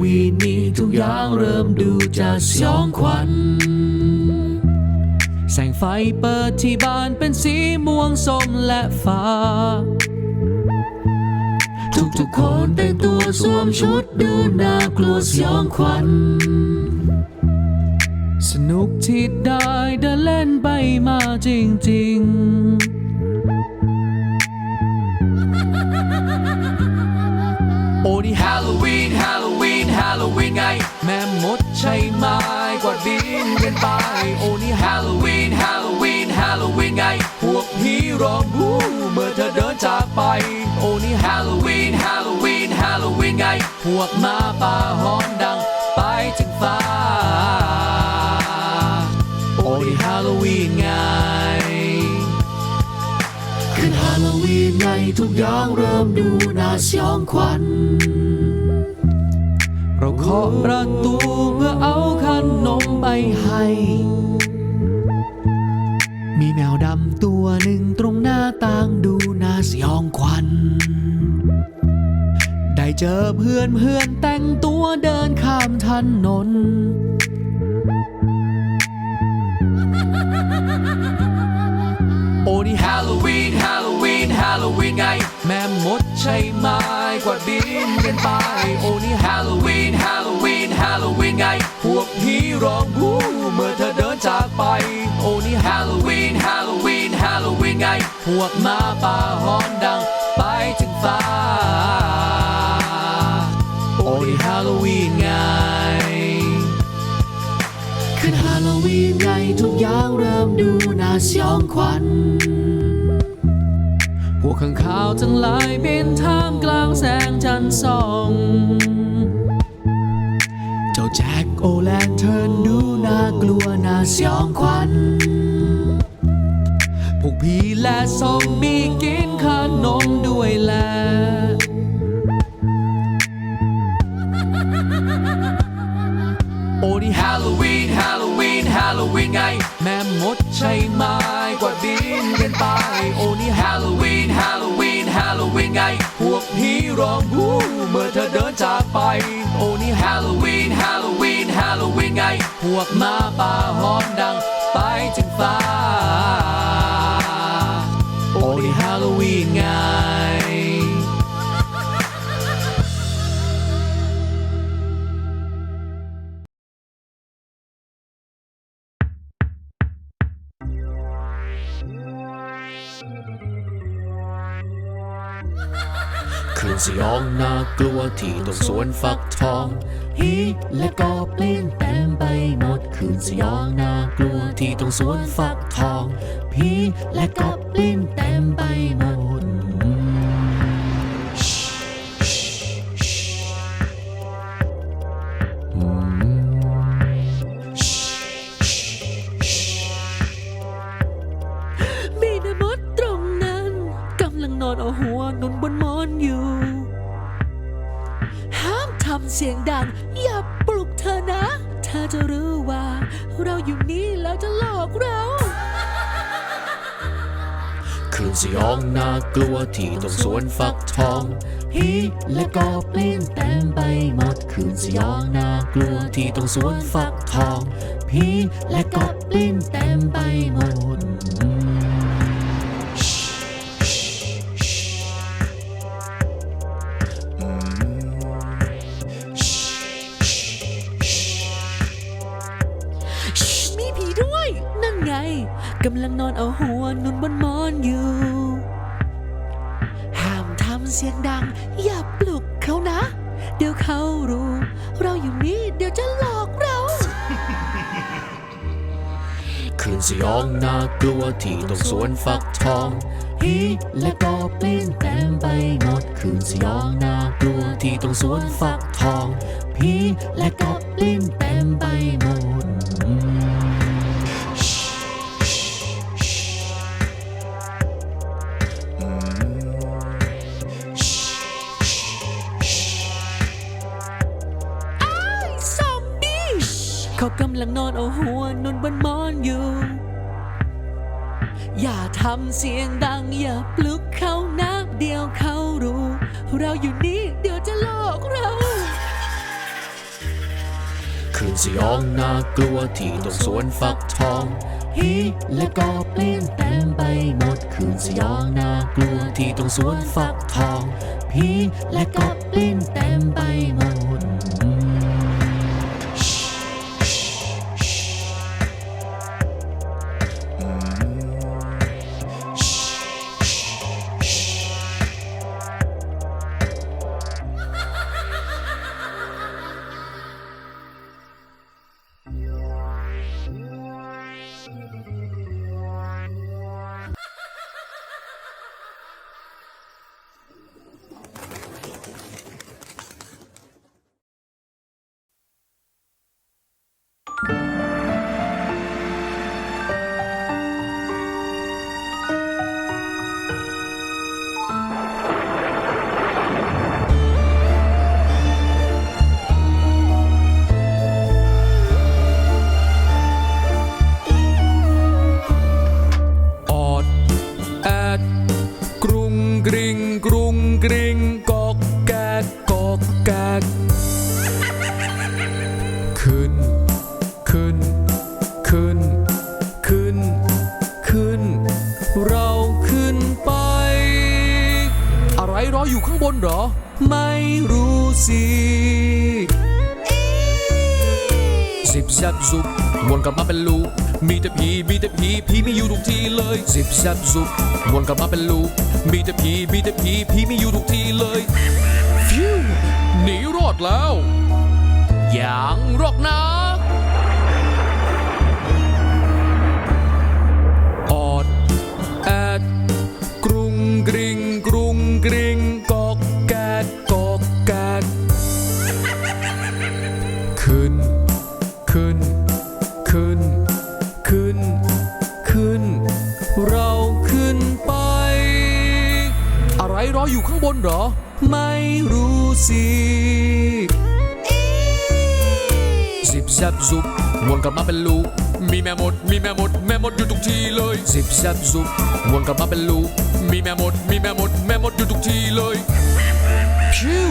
วีนนี้ทุกอย่างเริ่มดูจะสยองขวัญ แสงไฟเปิดที่บ้านเป็นสีม่วงส้มและฟ้า ทุกๆคนแต่งตัวสวมชุดดูน่ากลัวสยองขวัญ สนุกที่ได้เดินเล่นไปมาจริงๆ ใช่ไหมกวาดบินกันไป โอ้นี่ฮาโลวีนฮาโลวีนฮาโลวีนไง พวกผีร้องบูเมื่อเธอเดินจากไป โอ้นี่ฮาโลวีนฮาโลวีนฮาโลวีนไง พวกมาป่าหอนดังไปถึงฟ้า โอ้นี่ฮาโลวีนไงคืนฮาโลวีนไงทุกอย่างเริ่มดูน่าสยองขวัญ เราเคาะประตูเพื่อเอาขนมไปให้ มีแมวดำตัวหนึ่งตรงหน้าต่างดูน่าสยองขวัญ ได้เจอเพื่อนเพื่อนแต่งตัวเดินข้ามถนนโอ้นี่ฮาโลวีนฮาโลวีนฮาโลวีนไง แม่มดใช่ไหม กว่าดบินกันไป โอ้นี่ฮาโลวีนฮาโลวีนฮาโลวีนไง พวกผีร้องบูเมื่อเธอเดินจากไป โอ้นี่ฮาโลวีนฮาโลวีนฮาโลวีนไง พวกมาป่าหอนดังไปถึงฟ้า โอ้นี่ฮาโลวีนไงขึ้นฮาโลวีนไงทุกอย่างเริ่มดูน่าสยองขวัญ วกข้างข่าวทั้งหลายบินท่ามกลางแสงจันทร์ส่อง เจ้าแจ็คโอแลนเทิร์นดูน่ากลัวน่าสยองขวัญพวกผีและซอมบี้กินขนมด้วยแหละ โลวีนฮาโลวีนฮาโลวีนไง แม่มดใช่ไหมกว่าดบินกันไป โอ้นี่ฮาโลวีนฮาโลวีนฮาโลวีนไง พวกผีร้องบู้เมื่อเธอเดินจากไป โอ้นี่ฮาโลวีนฮาโลวีนฮาโลวีนไง พวกมาป่าหอนดังไปถึงฟ้า โอ้นี่ฮาโลวีนไง สยองน่ากลัวที่ตรงสวนฟักทองผีและกอบลินเต็มไปหมดคืนสยองน่ากลัวที่ตรงสวนฟักทองผีและกอบลินเต็มไปหมด ยองน่ากลัวที่ตรงสวนฟักทองผีและก็ปลินเต็มไปหมดคืนสยองน่ากลัวที่ตรงสวนฟักทองผีและก็ปลินเต็มไปหมด เขารู้ เราอยู่นี่เดี๋ยวจะหลอกเรา คืนสยองน่ากลัวที่ตรงสวนฟักทองผีและกอบลินเต็มไปหมดคืนสยองน่ากลัวที่ตรงสวนฟักทองผีและกอบลินเต็มไปหมด เขากำลังนอนเอาหัวนอนบนหมอนอยู่ อย่าทำเสียงดังอย่าปลุกเขานะเดียวเขารู้ เราอยู่นี่เดี๋ยวจะหลอกเราคืนสยองน่ากลัวที่ตรงสวนฟักทองฮีและก็เปลี่ยนเต็มไปหมดคืนสยองน่ากลัวที่ตรงสวนฟักทองพีและก็เปลี่ยนเต็มไปหมด กริงกอกแกกกอกแกกขึ้น ขึ้น ขึ้น ขึ้น ขึ้น เราขึ้นไป อะไรรออยู่ข้างบนเหรอ ไม่รู้สิสิบแซบซุบวนกลับมาเป็นลูก มีแต่ผีมีแต่ผีผีไม่อยู่ทุกทีเลยสิบแซบซุบวนกลับมาเป็นลูกมีแต่ผีมีแต่ผีผีไม่อยู่ทุกทีเลยฟิวหนีรอดแล้วอย่างรอกนะ อะไรรออยู่ข้างบนเหรอ ไม่รู้สิสิบแซบซุบวนกลับมาเป็นลูก มีแม่มด มีแม่มด แม่มดอยู่ทุกทีเลยสิบแซบซุบวนกลับมาเป็นลูก มีแม่มด มีแม่มด แม่มดอยู่ทุกทีเลยพิว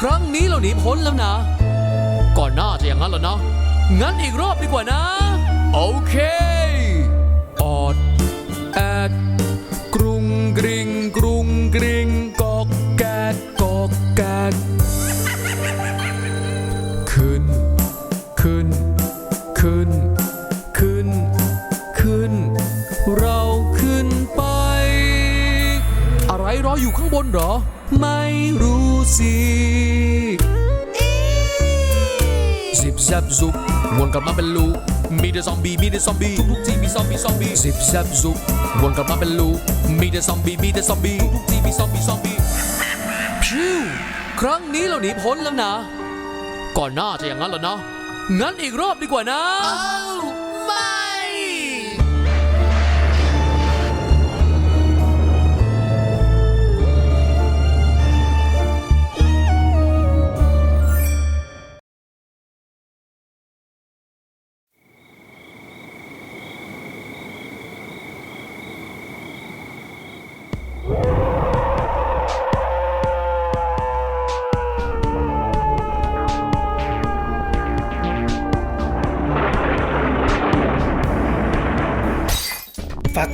ครั้งนี้เราหนีพ้นแล้วนะ ก่อนหน้าจะอย่างนั้นเหรอนะ งั้นอีกรอบดีกว่านะ โอเค อมบี้มีแต่ซอมบี้ทุกๆทีมีซอมบี้ซอมบี้สิบแซบซุบวนกลับมาเป็นลูมีแต่ซอมบี้มีแต่ซอมบี้ทุกๆทีมีซอมบี้ซอมบี้พิวครั้งนี้เราหนีพ้นแล้วนะ ก่อนหน้าจะอย่างนั้นเหรอนะงั้นอีกรอบดีกว่านะ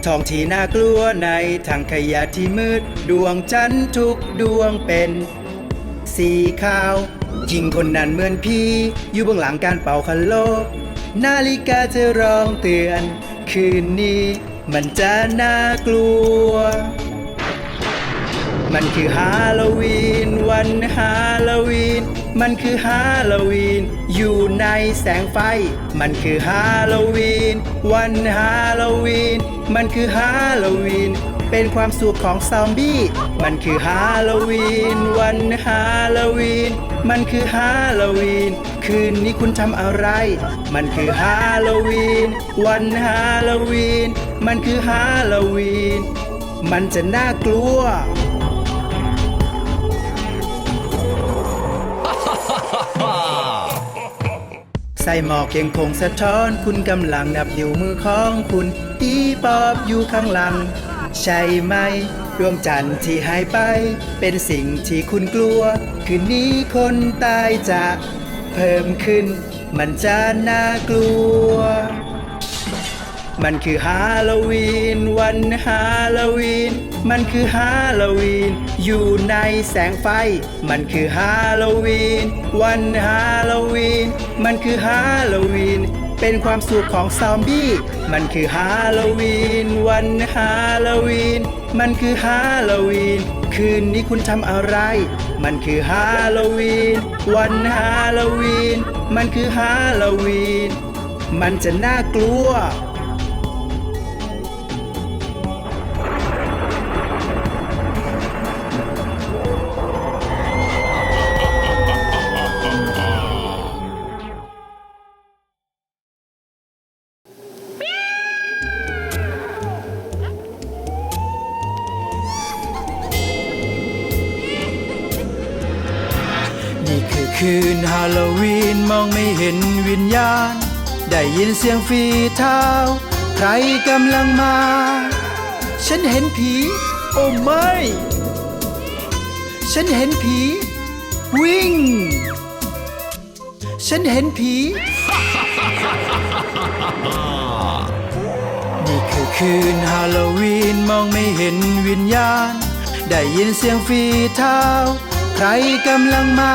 ทองที่น่ากลัวในถังขยะที่มืด ดวงจันทร์ทุกดวงเป็น สีขาวหญิงคนนั้นเหมือนพี่ อยู่เบื้องหลังการเป่าคันโลกนาฬิกาจะร้องเตือน คืนนี้มันจะน่ากลัว มันคือฮาโลวีน วันฮาโลวีน มันคือฮาโลวีน อยู่ในแสงไฟ มันคือฮาโลวีน วันฮาโลวีน มันคือฮาโลวีน เป็นความสุขของซอมบี้ มันคือฮาโลวีน วันฮาโลวีน มันคือฮาโลวีน คืนนี้คุณทำอะไร มันคือฮาโลวีน วันฮาโลวีน มันคือฮาโลวีน มันจะน่ากลัว ใส่หมอกยังคงสะท้อนคุณกำลังนับนิ้วมือของคุณตีปอบอยู่ข้างหลัง ใช่ไหม ดวงจันทร์ที่หายไป เป็นสิ่งที่คุณกลัว คืนนี้คนตายจะ เพิ่มขึ้น มันจะน่ากลัว มันคือฮาโลวีน วันฮาโลวีน มันคือฮาโลวีน อยู่ในแสงไฟ มันคือฮาโลวีน วันฮาโลวีน มันคือฮาโลวีน เป็นความสุขของซอมบี้ มันคือฮาโลวีน วันฮาโลวีน มันคือฮาโลวีน คืนนี้คุณทำอะไร มันคือฮาโลวีน วันฮาโลวีน มันคือฮาโลวีน มันจะน่ากลัว คืนฮาโลวีนมองไม่เห็นวิญญาณ ได้ยินเสียงฝีเท้า ใครกำลังมา ฉันเห็นผี โอ้ไม่ ฉันเห็นผี วิ่ง ฉันเห็นผี นี่คือคืนฮาโลวีนมองไม่เห็นวิญญาณ ได้ยินเสียงฝีเท้า ใครกำลังมา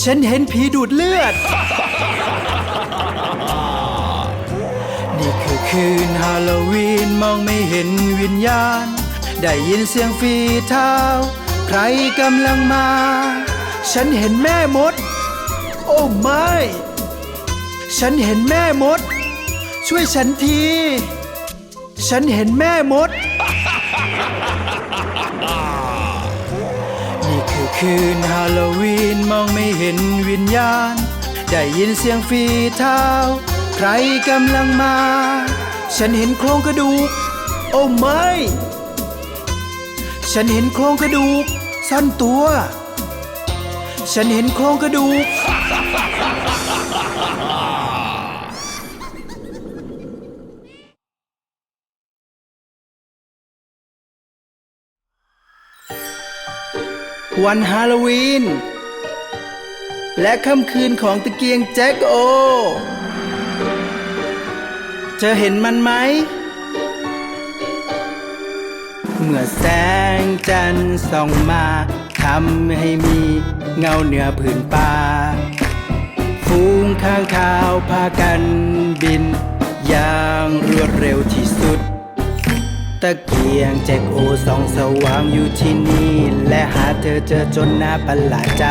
ฉันเห็นผีดูดเลือด นี่คือคืนฮาโลวีนมองไม่เห็นวิญญาณ ได้ยินเสียงฝีเท้า ใครกำลังมา ฉันเห็นแม่มด โอ้ไม่ ฉันเห็นแม่มด ช่วยฉันที ฉันเห็นแม่มด คืนฮาโลวีนมองไม่เห็นวิญญาณ ได้ยินเสียงฝีเท้า ใครกำลังมา ฉันเห็นโครงกระดูก โอ้ไม่ ฉันเห็นโครงกระดูก สั้นตัว ฉันเห็นโครงกระดูก วันฮาโลวีน และค่ำคืนของตะเกียงแจ็คโอ เธอเห็นมันไหม เมื่อแสงจันทร์ส่องมาทำให้มีเงาเหนือผืนป่าฟูงข้างข่าวพากันบิน อย่างรวดเร็ว ตะเกียงแจ็คโอสองสว่างอยู่ที่นี่ และหาเธอเจอจนน่าประหลาดใจ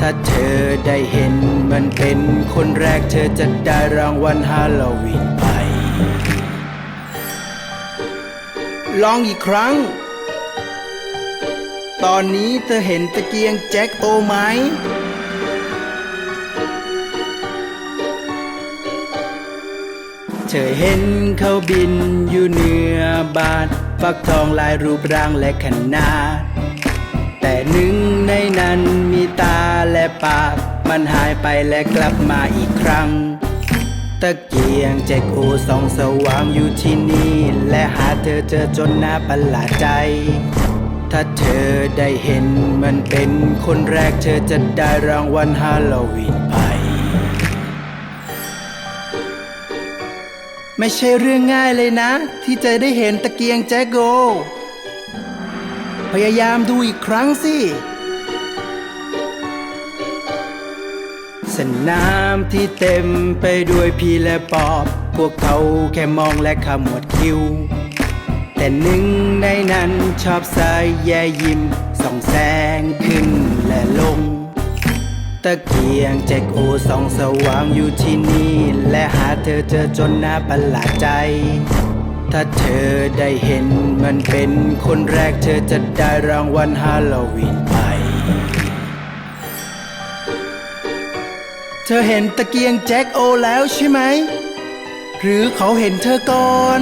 ถ้าเธอได้เห็นมันเป็นคนแรกเธอจะได้รางวัลฮาโลวีนไป ลองอีกครั้ง ตอนนี้เธอเห็นตะเกียงแจ็คโอไหม เธอเห็นเขาบินอยู่เหนือบานฟักทองลายรูปร่างและขนาด แต่หนึ่งในนั้นมีตาและปาก มันหายไปและกลับมาอีกครั้ง ตะเกียงแจ็คโอสองสว่างอยู่ที่นี่ และหาเธอเจอจนน่าประหลาดใจ ถ้าเธอได้เห็นมันเป็นคนแรกเธอจะได้รางวัลฮาโลวีนไป ไม่ใช่เรื่องง่ายเลยนะ ที่จะได้เห็นตะเกียงแจ็คโก พยายามดูอีกครั้งสิ สนามที่เต็มไปด้วยพี่และปอบ พวกเขาแค่มองและขมวดคิ้ว แต่หนึ่งในนั้นชอบสายแย่ยิ้มส่องแสงขึ้นและลง ตะเกียงแจ็คโอส่องสว่างอยู่ที่นี่ และหาเธอเจอจนน่าประหลาดใจ ถ้าเธอได้เห็นมันเป็นคนแรกเธอจะได้รางวัลฮาโลวีนไป เธอเห็นตะเกียงแจ็คโอแล้วใช่ไหม หรือเขาเห็นเธอก่อน